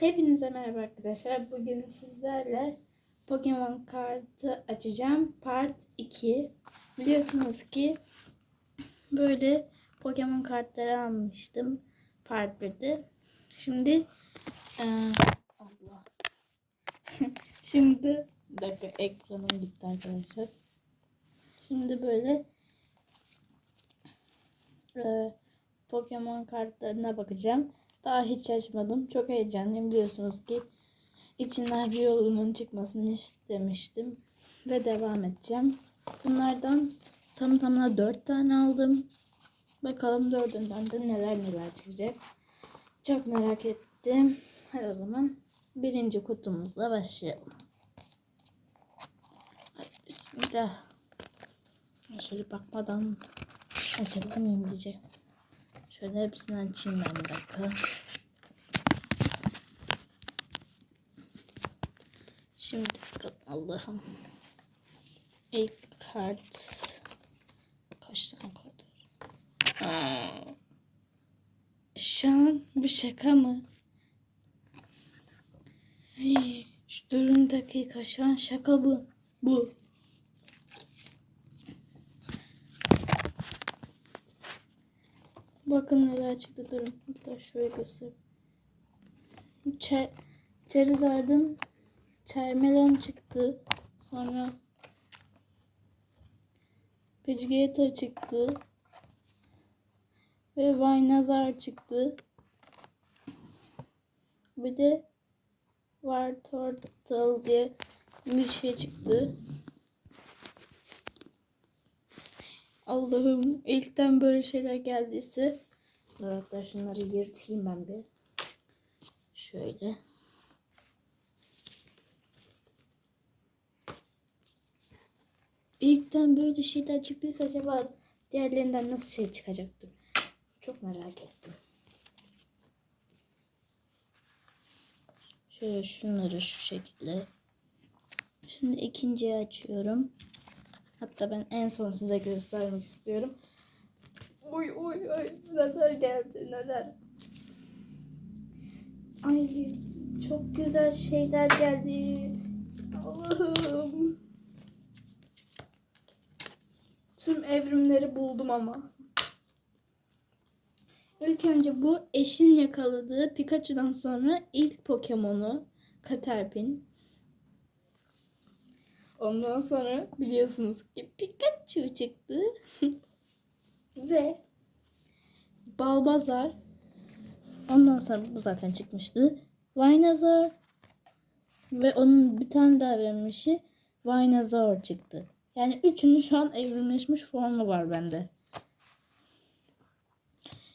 Hepinize merhaba arkadaşlar. Bugün sizlerle Pokemon kartı açacağım. Part 2. Biliyorsunuz ki böyle Pokemon kartları almıştım. Part 1'de. Şimdi eee, Allah. Şimdi bir dakika ekranım gitti arkadaşlar. Şimdi böyle eee, Pokemon kartlarına bakacağım. Daha hiç açmadım. Çok heyecanlıyım biliyorsunuz ki içinden Riolu'nun çıkmasını istemiştim. Ve devam edeceğim. Bunlardan tam tamına 4 tane aldım. Bakalım dördünden de neler neler çıkacak. Çok merak ettim. Hadi o zaman birinci kutumuzla başlayalım. Bismillah. Şöyle bakmadan açabilir miyim diyecek. Şöyle hepsini açayım ben bir dakika. Şimdi Allah'ım. İlk kart. Kaç tane kart var? Aa. Şu an bu şaka mı? Ay, şu durun dakika şu an şaka bu. Bu. Bakın neler çıktı durun. Hatta şöyle göstereyim. Çer Charizard'ın Charmelon çıktı. Sonra Pidgeotto çıktı. Ve Vaynazar çıktı. Bir de Wartortle diye bir şey çıktı. Allah'ım ilkten böyle şeyler geldiyse Dur hatta şunları yırtayım ben bir. Şöyle. İlkten böyle şeyler çıktıysa acaba diğerlerinden nasıl şey çıkacaktı? Çok merak ettim. Şöyle şunları şu şekilde. Şimdi ikinciyi açıyorum. Hatta ben en son size göstermek istiyorum. Oy oy oy neler geldi neler. Ay çok güzel şeyler geldi. Allah'ım. Tüm evrimleri buldum ama. İlk önce bu eşin yakaladığı Pikachu'dan sonra ilk Pokemon'u Caterpin. Ondan sonra biliyorsunuz ki Pikachu çıktı. Ve Balbazar. Ondan sonra bu zaten çıkmıştı. Vaynazor. Ve onun bir tane daha evrilmişi Vaynazor çıktı. Yani üçünün şu an evrimleşmiş formu var bende.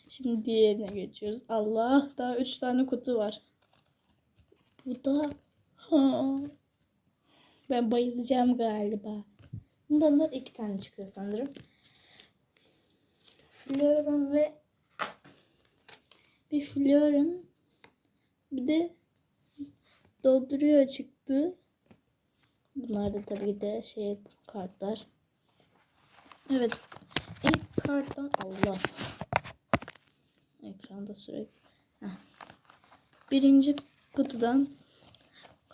Şimdi diğerine geçiyoruz. Allah daha üç tane kutu var. Bu da ha. Ben bayılacağım galiba. Bundan da iki tane çıkıyor sanırım. Florun ve bir Florun bir de dolduruyor çıktı. Bunlar da tabii de şey kartlar. Evet. İlk karttan Allah. Ekranda sürekli. Heh. Birinci kutudan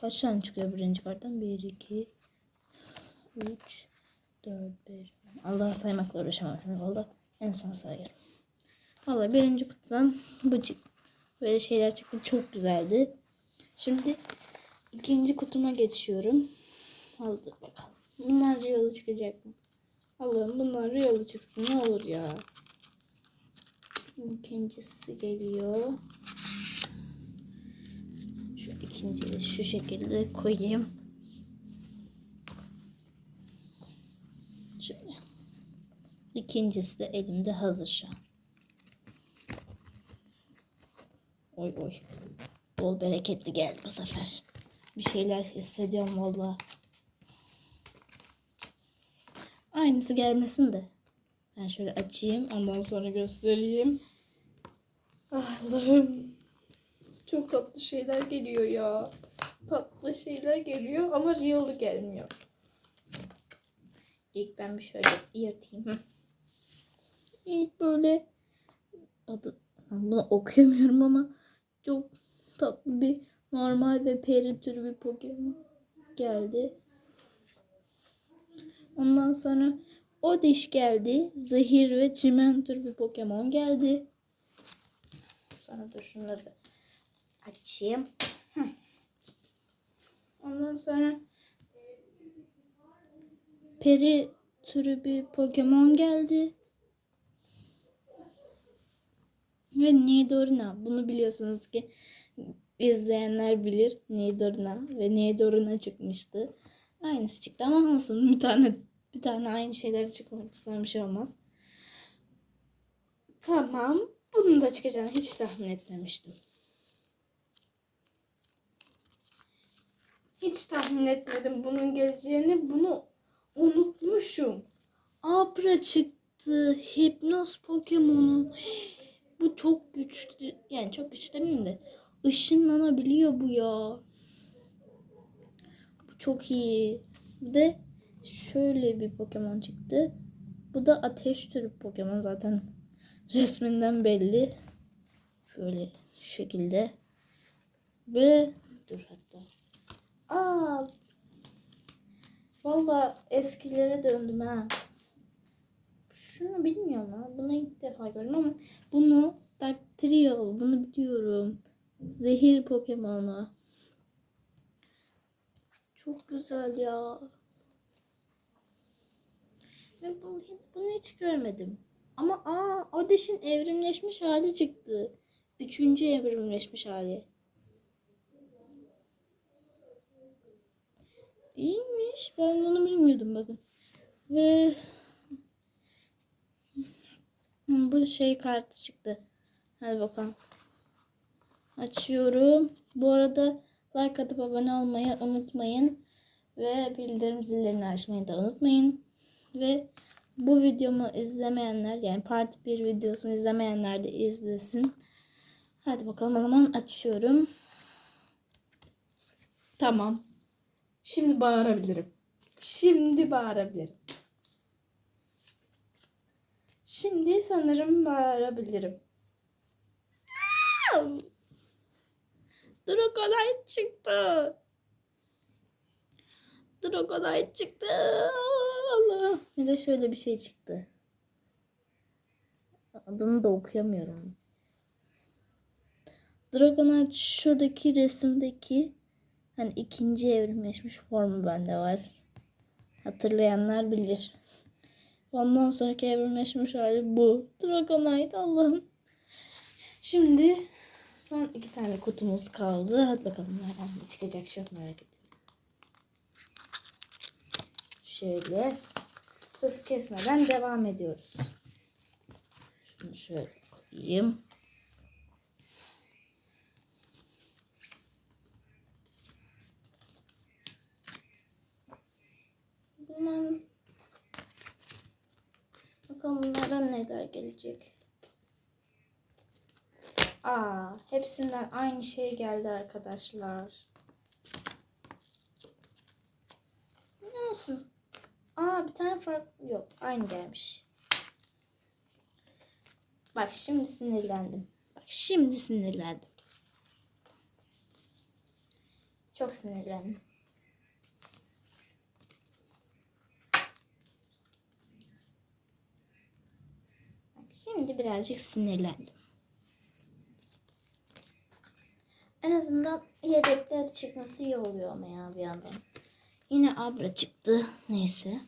kaç tane çıkıyor birinci karttan? 1, 2, 3, 4, 5. Allah saymakla uğraşamam. Valla en son sayarım. Valla birinci kutudan bu. Böyle şeyler çıktı. Çok güzeldi. Şimdi ikinci kutuma geçiyorum. Hadi bakalım. Bunlar yolu çıkacak mı? Allah'ım bunlar yolu çıksın ne olur ya. İkincisi geliyor. İkinciyi şu şekilde koyayım. Şöyle. İkincisi de elimde hazır şu an. Oy oy. Bol bereketli geldi bu sefer. Bir şeyler hissediyorum valla. Aynısı gelmesin de. Ben şöyle açayım. Ondan sonra göstereyim. Allah'ım. Çok tatlı şeyler geliyor ya. Tatlı şeyler geliyor ama real gelmiyor. İlk ben bir şöyle yırtayım. İlk böyle adı bunu okuyamıyorum ama çok tatlı bir normal ve peri türü bir Pokemon geldi. Ondan sonra o diş geldi. Zehir ve çimen tür bir Pokemon geldi. Sonra dur şunları da açayım. Ondan sonra peri türü bir Pokemon geldi. Ve Nidorina. Bunu biliyorsunuz ki izleyenler bilir. Nidorina ve Nidorina çıkmıştı. Aynısı çıktı ama olsun bir tane bir tane aynı şeyden çıkmak bir şey olmaz. Tamam. Bunun da çıkacağını hiç tahmin etmemiştim. Hiç tahmin etmedim bunun geleceğini. Bunu unutmuşum. Abra çıktı. Hipnoz Pokemon'u. Bu çok güçlü. Yani çok güçlü demeyeyim de. Işınlanabiliyor bu ya. Bu çok iyi. Bir de şöyle bir Pokemon çıktı. Bu da ateş türü Pokemon zaten resminden belli. Şöyle şekilde. Ve dur hatta. Aa. Valla eskilere döndüm ha. Şunu bilmiyorum ha. Bunu ilk defa gördüm ama bunu Dark Trio bunu biliyorum. Zehir Pokemon'u. Çok güzel ya. Ve bunu, bunu hiç görmedim. Ama aa o dişin evrimleşmiş hali çıktı. Üçüncü evrimleşmiş hali. İyiymiş. Ben bunu bilmiyordum bakın. Ve bu şey kartı çıktı. Hadi bakalım. Açıyorum. Bu arada like atıp abone olmayı unutmayın. Ve bildirim zillerini açmayı da unutmayın. Ve bu videomu izlemeyenler yani part 1 videosunu izlemeyenler de izlesin. Hadi bakalım o zaman açıyorum. Tamam. Şimdi bağırabilirim. Şimdi bağırabilirim. Şimdi sanırım bağırabilirim. Dragonite çıktı. Dragonite çıktı. Allah. Bir de şöyle bir şey çıktı. Adını da okuyamıyorum. Dragonite şuradaki resimdeki hani ikinci evrimleşmiş formu bende var. Hatırlayanlar bilir. Ondan sonraki evrimleşmiş hali bu. Dragonite Allah'ım. Şimdi son iki tane kutumuz kaldı. Hadi bakalım nereden ne çıkacak çok merak ediyorum. Şöyle hız kesmeden devam ediyoruz. Şunu şöyle koyayım. Bakalım neler gelecek. Aa, hepsinden aynı şey geldi arkadaşlar. Ne olsun? Aa, bir tane farklı yok. Aynı gelmiş. Bak şimdi sinirlendim. Bak şimdi sinirlendim. Çok sinirlendim. Şimdi birazcık sinirlendim. En azından yedekler çıkması iyi oluyor ama ya bir yandan. Yine Abra çıktı. Neyse.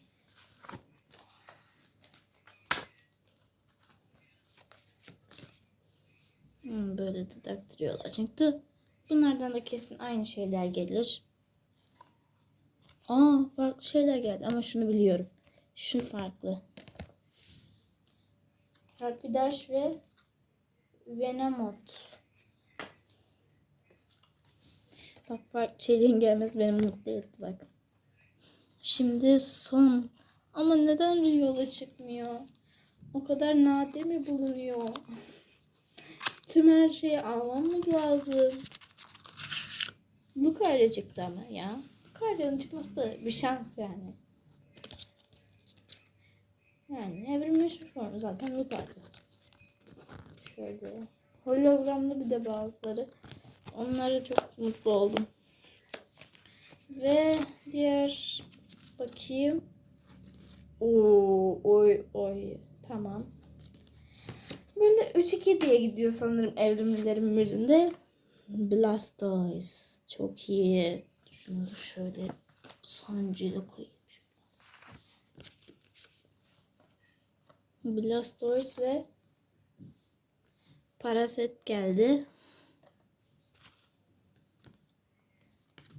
Hmm, böyle de taktırıyorlar. Çünkü bunlardan da kesin aynı şeyler gelir. Aa farklı şeyler geldi ama şunu biliyorum. Şu farklı. Rapidash ve Venomot. Bak farklı şeylerin gelmesi beni mutlu etti bak. Şimdi son. Ama neden yola çıkmıyor? O kadar nadir mi bulunuyor? Tüm her şeyi almam mı lazım? Lucario çıktı ama ya. Lucario'nun çıkması da bir şans yani. Yani evrimleşmiş formu zaten Lucario. Şöyle hologramlı bir de bazıları. Onlara çok mutlu oldum. Ve diğer bakayım. Oo, oy oy. Tamam. Böyle 3-2 diye gidiyor sanırım evrimlilerin birinde. Blastoise. Çok iyi. Şunu da şöyle sonuncuyu da koyayım. şöyle. Blastoise ve Paraset geldi.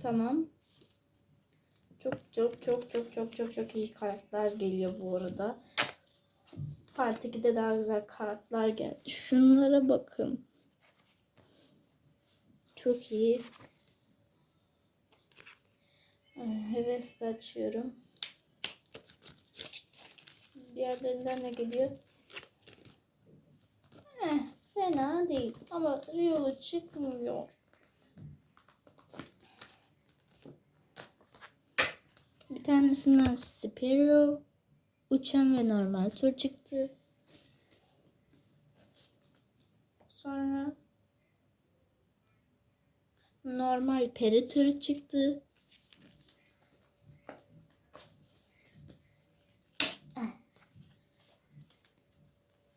Tamam. Çok çok çok çok çok çok çok iyi karakter geliyor bu arada. Part 2'de daha güzel karakter geldi. Şunlara bakın. Çok iyi. Hevesle açıyorum. Diğerlerinden ne geliyor? Eh, fena değil ama Riolu çıkmıyor. Bir tanesinden Spiro, uçan ve normal tur çıktı. Sonra normal peri türü çıktı.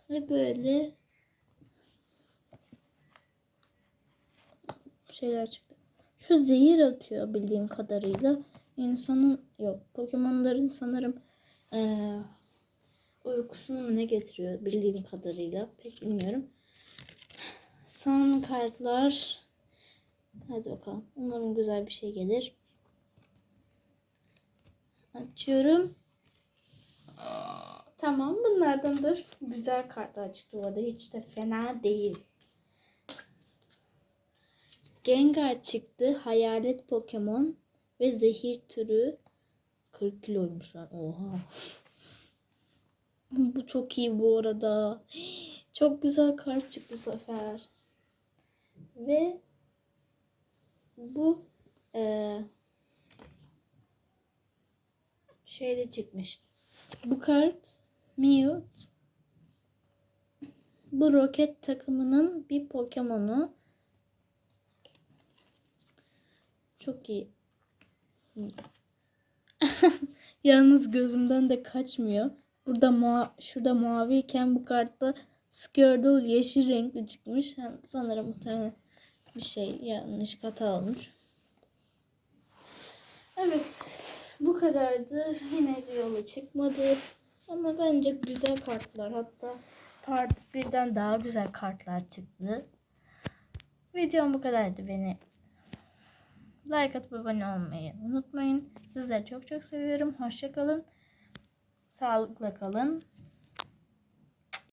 Ve böyle şeyler çıktı. Şu zehir atıyor bildiğim kadarıyla. İnsanın yok Pokemon'ların sanırım eee uykusunu ne getiriyor bildiğim kadarıyla. Pek bilmiyorum. Son kartlar. Hadi bakalım. Umarım güzel bir şey gelir. Açıyorum. Tamam bunlardandır. Güzel kartlar çıktı orada. Hiç de fena değil. Gengar çıktı. Hayalet Pokemon ve zehir türü 40 kiloymuş lan. Oha. Bu çok iyi bu arada. Çok güzel kart çıktı bu sefer. Ve bu eee şeyde çıkmış. Bu kart Mewt. Bu roket takımının bir Pokemon'u. Çok iyi. Yalnız gözümden de kaçmıyor. Burada mua şurada maviyken bu kartta Squirtle yeşil renkli çıkmış. Yani sanırım muhtemelen bir şey yanlış hata olmuş. Evet. Bu kadardı. Yine yola çıkmadı. Ama bence güzel kartlar. Hatta part birden daha güzel kartlar çıktı. Videom bu kadardı. Beni like atıp abone olmayı unutmayın. Sizleri çok çok seviyorum. Hoşça kalın. Sağlıkla kalın.